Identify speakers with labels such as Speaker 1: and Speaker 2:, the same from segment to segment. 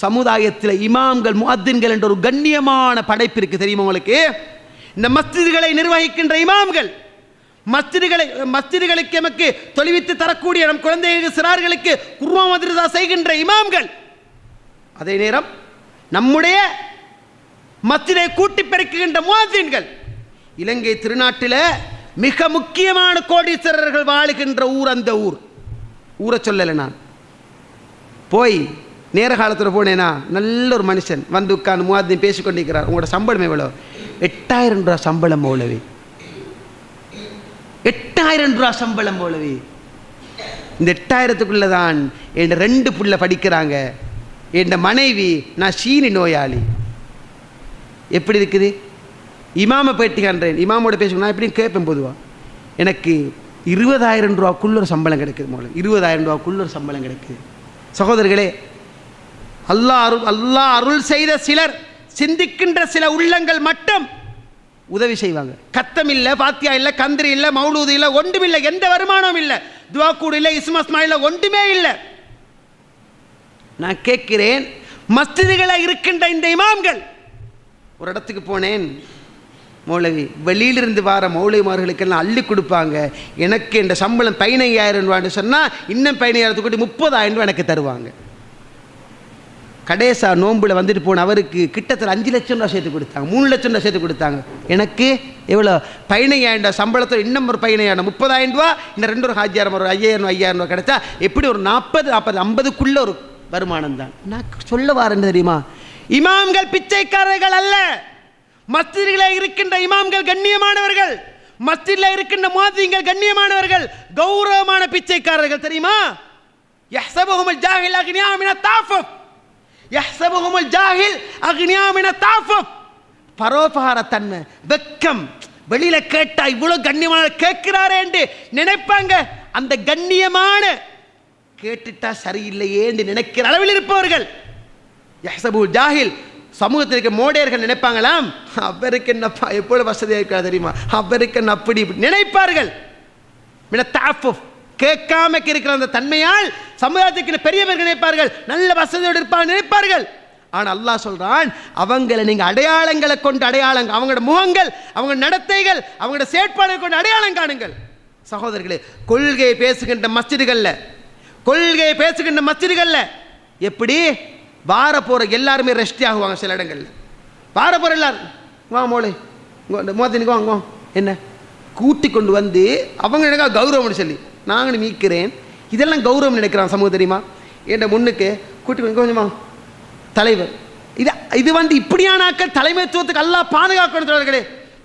Speaker 1: சமுதாயத்தில் இமாம்கள் முஅத்தின்கள் என்ற ஒரு கண்ணியமான படைப்பு இருக்குது தெரியுமா உங்களுக்கு? இந்த மஸ்திதிகளை நிர்வகிக்கின்ற இமாம்கள் மஸ்திதிகளை மஸ்திதிகளுக்கு எமக்கு தொலைவித்து தரக்கூடிய நம் குழந்தைகளுக்கு சிறார்களுக்கு குருமா மதிரதா செய்கின்ற இமாம்கள் அதே நேரம் நம்முடைய மஸ்திதை கூட்டி பெருக்குகின்ற முவாசின்கள் இலங்கை திருநாட்டில் மிக முக்கியமான கோடீஸ்வரர்கள் வாழுகின்ற ஊர் அந்த ஊர். ஊரை சொல்லலை நான். போய் நேர காலத்தில் போனேன்னா நல்ல ஒரு மனுஷன். வந்து உட்காந்து மூவாத்தையும் பேசிக்கொண்டிருக்கிறார் உங்களோட சம்பளம் எவ்வளோ எட்டாயிரம் ரூபா சம்பளம் மௌலவி. எட்டாயிரம் ரூபா சம்பளம் மௌலவி. இந்த எட்டாயிரத்துக்குள்ள தான் என் ரெண்டு புள்ள படிக்கிறாங்க. என் மனைவி நான் சீனி நோயாளி. எப்படி இருக்குது? இமாமை பேட்டி காண்றேன். இமாமோட பேசுவேன் நான் எப்படியும் கேட்பேன் பொதுவாக எனக்கு இருபதாயிரம் ரூபாக்குள்ள ஒரு சம்பளம் கிடைக்குது மூலம் இருபதாயிரம் ரூபாக்குள்ள ஒரு சம்பளம் கிடைக்குது. சகோதரர்களே அல்லாஹ் அருள் அல்லாஹ் அருள் செய்த சிலர் சிந்திக்கின்ற சில உள்ளங்கள் மட்டும் உதவி செய்வாங்க. கத்தம் இல்லை பாத்தியா இல்லை கந்திரி இல்லை மௌலூது இல்லை ஒன்றுமில்லை எந்த வருமானமும் இல்லை. துவாக்கூடு இல்லை இஸ்மஸ்மா இல்லை ஒன்றுமே இல்லை. நான் கேட்கிறேன் மஸ்திதிகளாக இருக்கின்ற இந்த இமாம்கள் ஒரு இடத்துக்கு போனேன். மௌலவி வெளியிலிருந்து வார மௌலவிமார்களுக்கெல்லாம் அள்ளி கொடுப்பாங்க. எனக்கு இந்த சம்பளம் பதினையாயிரம் ரூபான்னு சொன்னால் இன்னும் பதினையாயிரத்துக்கு கூட்டி முப்பதாயிரம் ரூபா எனக்கு தருவாங்க. கடைசா நோம்பில் வந்துட்டு போன அவருக்கு கிட்டத்தட்ட அஞ்சு லட்சம் ரூபா சேர்த்து கொடுத்தாங்க. மூணு லட்சம் ரூபா சேர்த்து கொடுத்தாங்க. எனக்கு எவ்வளோ? பதினையாயிரம் ரூபா சம்பளத்தில் இன்னும் ஒரு பதினையாயிரம் முப்பதாயிரம் ரூபா இன்னும் ரெண்டு ஒரு ஆயிரம் ஒரு ஐயாயிரம் ஐயாயிரம் ரூபா கிடைச்சா எப்படி ஒரு நாற்பது நாற்பது ஐம்பதுக்குள்ள ஒரு வருமானம் தான். நான் சொல்ல வரேன்னு தெரியுமா? இமாம்கள் பிச்சைக்காரர்கள் அல்ல. மஸ்ஜிதிலே இருக்கின்ற இமாம்கள் கண்ணியமானவர்கள். மஸ்ஜிதில் இருக்கின்ற மாதிரிங்கள் கண்ணியமானவர்கள். கௌரவமான பிச்சைக்காரர்கள் தெரியுமா? யஹ்சபுஹுமுல் ஜாஹில் அக்னியா மின தாஃபுப் ஜாஹில் பரோபகார தன்மை வெக்கம். வெளியில கேட்டா இவ்வளவு கண்ணியமான கேட்கிறாரே என்று நினைப்பாங்க. அந்த கண்ணியமான கேட்டுட்டா சரியில்லையே என்று நினைக்கிற அளவில் இருப்பவர்கள். யஹ்சபு ஜாஹில் சமூகத்தில் இருக்க மோடையர்கள் நினைப்பாங்களாம். அவருக்கு என்னப்பா எப்பொழுது வசதியாக இருக்கா தெரியுமா? அவருக்கு என்ன அப்படி நினைப்பார்கள். மின தாஃபுஃப் கேட்காம இருக்கிற அந்த தன்மையால் சமுதாயத்துக்கு பெரியவர்கள் நினைப்பார்கள். நல்ல வசதியோடு இருப்பாங்க நினைப்பார்கள். ஆனால் அல்லாஹ் சொல்கிறான் அவங்களை நீங்கள் அடையாளங்களை கொண்டு அடையாளங்க அவங்களோட முகங்கள் அவங்க நடத்தைகள் அவங்களோட செயற்பாடுகள் கொண்டு அடையாளம் காணுங்கள். சகோதரர்களே கொள்கை பேசுகின்ற மஸ்ஜிதுகளில் கொள்கை பேசுகின்ற மஸ்ஜிதுகளில் எப்படி? வார போகிற எல்லாருமே ரெஸ்டி ஆகுவாங்க சில இடங்களில். வார போகிற எல்லாரும் வா மோளே மோதினுக்கு வாங்க வா. என்ன? கூட்டி கொண்டு வந்து அவங்க கௌரவம்னு சொல்லி. நாங்களும் நீக்கிறேன் இதெல்லாம் கௌரவம் நினைக்கிறான் சமூகம் தெரியுமா? என்ற முன்னுக்கு கூட்டிக்கொண்டு கொஞ்சமா. தலைவர். இது இது வந்து இப்படியான ஆட்கள் தலைமைத்துவத்துக்கு அல்லா பாதுகாக்கணும் தோழர்களே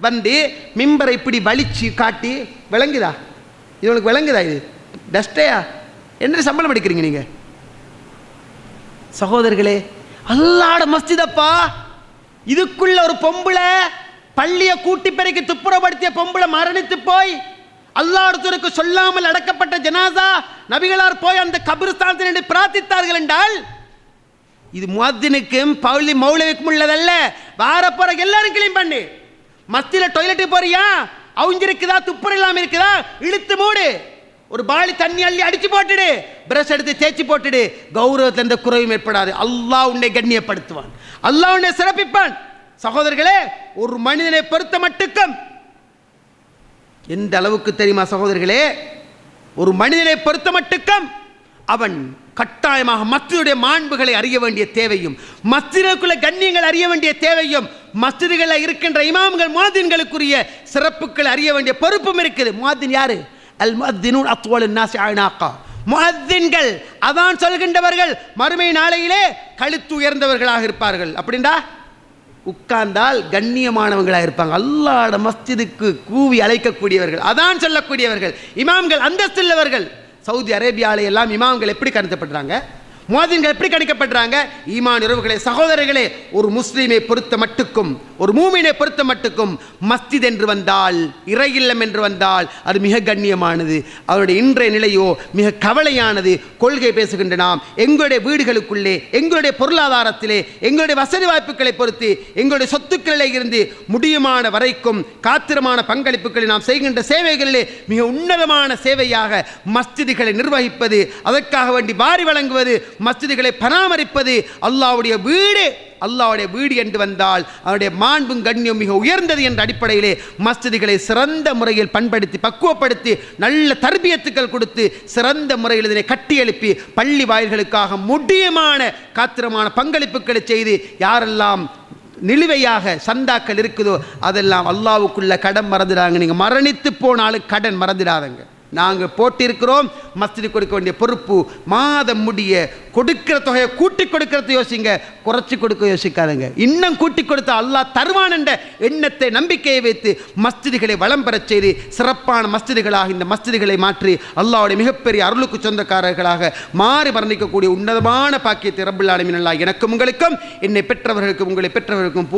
Speaker 1: வந்து மிம்பரை இப்படி வலிச்சு காட்டி விளங்குதா? இது உனக்கு விளங்குதா இது? டஸ்டையா என்ன சம்பளம் எடுக்கிறீங்க நீங்கள் சகோதரர்களே அல்லாட மஸ்ஜிதப்பா. இதுக்குள்ள ஒரு பொம்பளை பள்ளியை கூட்டி பெருக்கி துப்புரப்படுத்திய பொம்பளை மரணித்து போய் அல்லாடத்திற்கு சொல்லாமல் அடக்கப்பட்ட ஜனாசா நபிகளார் போய் அந்த கபிரஸ்தானத்தில் பிரார்த்தித்தார்கள் என்றால் இது முவாத்தினுக்கும் பவுலி மௌலவிக்கும் உள்ளதல்ல. வார போற எல்லாரும் கிளீன் பண்ணு. மத்தியில் டாய்லெட்டு போறியா? அவுஞ்சிருக்குதா துப்புரம் இல்லாம இருக்குதா? இழுத்து மூடு. ஒரு பாலி தண்ணி அள்ளி அடிச்சு போட்டுடு. பிரஷ் எடுத்து தேய்ச்சி போட்டுடு. கௌரவத்தில் எந்த குறைவும் ஏற்படாது. அல்லாஹ் உன்னை கண்ணியப்படுத்துவான். அல்லாஹ் உன்னை சிறப்பிப்பான். சகோதரர்களே ஒரு மனிதனை பொறுத்த மட்டுக்கும் எந்த அளவுக்கு தெரியுமா சகோதரிகளே? ஒரு மனிதனை பொறுத்த மட்டுக்கும் அவன் கட்டாயமாக மஸ்ஜிதுடைய மாண்புகளை அறிய வேண்டிய தேவையும் மஸ்ஜிதுக்குள்ள கண்ணியங்கள் அறிய வேண்டிய தேவையும் மஸ்ஜிதுகளில் இருக்கின்ற இமாம்கள் முவாதின்களுக்குரிய சிறப்புகள் அறிய வேண்டிய பொறுப்பும் இருக்குது. மாதின் யாரு? அல் முஅத்தினூன் அத்வல் நாசி அனாக்கா. மாதின்கள் அதான் சொல்கின்றவர்கள் மறுமை நாளையிலே கழுத்து உயர்ந்தவர்களாக இருப்பார்கள். அப்படின்டா உட்கார்ந்தால் கண்ணியமானவங்களாக இருப்பாங்க. அல்லாட மஸ்ஜிதுக்கு கூவி அழைக்கக்கூடியவர்கள். அதான் சொல்லக்கூடியவர்கள். இமாம்கள் அந்தஸ்துள்ளவர்கள். சவுதி அரேபியாவில எல்லாம் இமாம்கள் எப்படி கருதப்படுறாங்க? முவாதின்கள் எப்படி கணிக்கப்படுறாங்க ஈமான் உறவுகளே சகோதரர்களே ஒரு முஸ்லீமை பொறுத்த மட்டுக்கும் ஒரு மூமினை பொறுத்த மட்டுக்கும் மஸ்தித் என்று வந்தால் இறையில்லம் என்று வந்தால் அது மிக கண்ணியமானது. அவருடைய இன்றைய நிலையோ மிக கவலையானது. கொள்கை பேசுகின்ற நாம் எங்களுடைய வீடுகளுக்குள்ளே எங்களுடைய பொருளாதாரத்திலே எங்களுடைய வசதி வாய்ப்புகளை பொறுத்து எங்களுடைய சொத்துக்களிலே இருந்து முடியுமான வரைக்கும் காத்திரமான பங்களிப்புகளை நாம் செய்கின்ற சேவைகளிலே மிக உன்னதமான சேவையாக மஸ்திதிகளை நிர்வகிப்பது அதற்காக வேண்டி வாரி வழங்குவது மஸ்ஜிதுகளை பராமரிப்பது அல்லாஹ்வுடைய வீடு. அல்லாவுடைய வீடு என்று வந்தால் அவருடைய மாண்பும் கண்ணியம் மிக உயர்ந்தது என்ற அடிப்படையிலே மஸ்ஜிதுகளை சிறந்த முறையில் பண்படுத்தி பக்குவப்படுத்தி நல்ல தர்பியத்துக்கள் கொடுத்து சிறந்த முறையில் இதனை கட்டி எழுப்பி பள்ளி வாயில்களுக்காக முடியமான காத்திரமான பங்களிப்புகளை செய்து யாரெல்லாம் நிலுவையாக சந்தாக்கள் இருக்குதோ அதெல்லாம் அல்லாவுக்குள்ள கடன் மறந்துடாங்க. நீங்கள் மரணித்து போனாலும் கடன் மறந்துடாதங்க. நாங்கள் போட்டிருக்கிறோம். மஸ்தி கொடுக்க வேண்டிய பொறுப்பு மாதம் முடிய கொடுக்கிற தொகையை கூட்டி கொடுக்கறத யோசிங்க. குறைச்சி கொடுக்க யோசிக்காதுங்க. இன்னும் கூட்டி கொடுத்த அல்லாஹ் தருவான் என்ற எண்ணத்தை நம்பிக்கையை வைத்து மஸ்ஜிதுகளை வளம் பெறச் செய்து சிறப்பான மஸ்திதிகளாக இந்த மஸ்ஜிதுகளை மாற்றி அல்லாவுடைய மிகப்பெரிய அருளுக்கு சொந்தக்காரர்களாக மாறி மரணிக்கக்கூடிய உன்னதமான பாக்கியத்தை ரப்புல் ஆலமீன் எனக்கும் உங்களுக்கும் என்னை பெற்றவர்களுக்கும் உங்களை பெற்றவர்களுக்கும்